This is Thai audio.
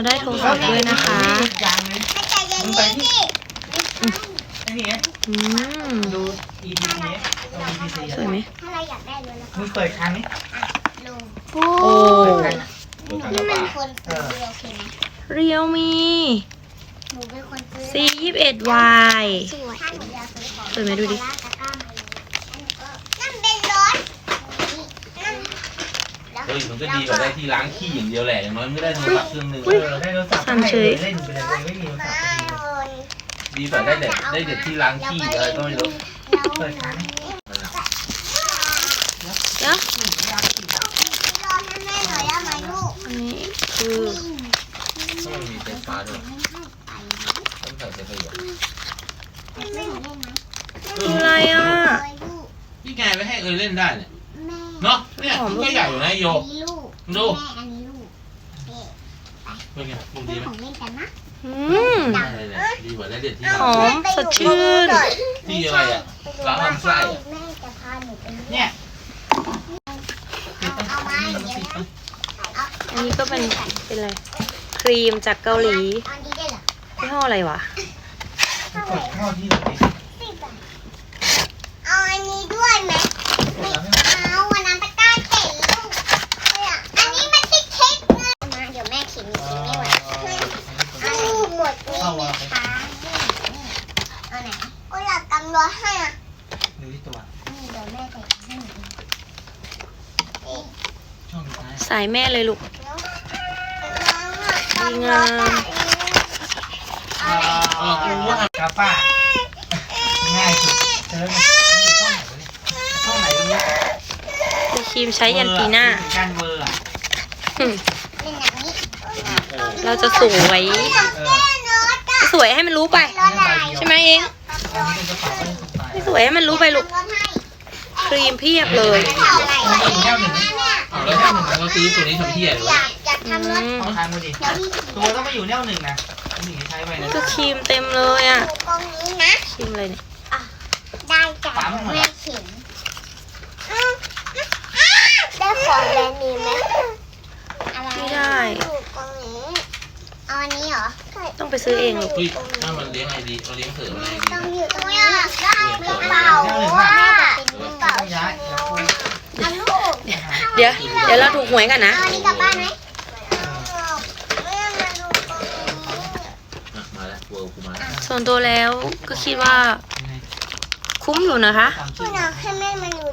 เราได้โทรศัพท์ด้วยนะคะอย่างเลยไม่ใจเย็นมึงไปๆที่ดิไอ้นี่ไงอืมดู EP นี้ตรง EP สี่สวยไหมถ้าเราอยากได้เลยแล้วก็มึงเปิดครั้งนี้ลงโอ้เปิดครั้งหนูนี่มันคนซื้อโอเคไหมเรียวมีหนูเป็นคนซื้อ C ยี่สิบเอ็ด Y สวยถ้าหนูอยากซื้อของสวยไหมดูดิ ลากตะกร้ามาเลยนั่นเป็นรถนั่นแล้ว เฮ้ยมันก็ดีกว่าได้ที่ล้างขี้อย่างเดียวแหละอย่างน้อยไม่ได้โทรศัพท์เครื่องหนึงเออได้โทรศัพท์สั่นเฉยเล่นไปเลยไม่มีโทรศัพท์มาดีโอนดีกว่าได้เด็ดได้เด็ดที่ล้างขี้อะไรก็ไม่รู้แล้วเปิดครั้งเดี๋ยวรอให้แม่หน่อยได้ไหมลูกอันนี้คือต้องมีไฟฟ้าด้วยต้องใส่ไฟฟ้าอยู่ให้แม่หนูเล่นไหมคืออะไรอะเอ้ยลูกพี่แกไม่ให้เอยเล่นได้เนี่ยแม่ เนาะเนี่ยมันก็ใหญ่อยู่นะโย อันนี้ลูกดู แม่อันนี้ลูกนี่เป็นไงดูซื้ดีอไหมของเล่นกันนะอืมได้เลยเนี่ยดีกว่าได้เด็ดที่หอมสดชื่น ที่อะไรอะ ล้างลำไส้ แม่จะพาหนูไปเล่นเนี่ยเอามาเดี๋ยวนะอันนี้ก็เป็นเป็นอะไรครีมจากเกาหลีอันนี้ได้เหรอยี่ห้ออะไรวะกดเข้าที่เราดิ สิบบาทเอาอันนี้ด้วยไหม กดแล้วให้ เอาวันนั้นไปต้าเตะลูกเนี่ยอันนี้มันที่เค้กนะมาเดี๋ยวแม่เข็นหนูกินไม่ไหวอันนี้ หมดนี่นะคะนี่เอาไหนก็อยากกำรอให้อะดูที่ตัวนี่เดี๋ยวแม่ใส่ให้หนูนี่ช่องสุดท้ายสายแม่เลยลูกแล้วน้องอะกำรอแต่อันนี้เออกูว่ากาป้าง่ายสุดเจอเนี่ยช่องไหนวะเนี่ยช่องไหนตรงนี้เป็นครีมใช้ยันปีหน้า การเบอร์อะอืมเป็นแบบนี้เราจะสวยเออแม่รถอะ สวยให้มันรู้ไปรถไหนใช่ไหมเองอันนี้เป็นกระเป๋าเป็นสไตล์ไม่สวยให้มันรู้ไปลูกรถให้ครีมเพียบเลยเท่าไหร่มันอยู่แค่หนึ่งเอาแล้วถ้ามึงเราซื้อตัวนี้ทำเที่ยหรืออวะยากจะทำรถอืมเอาทางมาดิเดี๋ยวพี่ตัวต้องมาอยู่แนวหนึ่งนะมันถึงจะใช้ไปนี่นะก็ครีมเต็มเลยอะดูตรงนี้นะครีมอะไรเนี่ยได้จากแม่เข็มได้ของแบรนด์นี้ไหมอะไร ไม่ได้ อยู่ตรงนี้ เอาอันนี้เหรอ ต้องไปซื้อเองลูกเฮ้ยถ้ามันเลี้ยงไอดีเราเลี้ยงเสริมอะไรดีต้องนะอยู่ตรงนี้ได้กระเป๋าว่าเป็นกระเป๋าชาแนลอันลูกเดี๋ยวเดี๋ยวเราถูกหวยกันนะเอาอันนี้กลับบ้านไหมอะมาแล้วเวิร์กูมาแล้วส่วนตัวแล้วก็คิดว่า คุ้มอยู่นะคะตามคุชื่ณออยากให้แม่มาอยู่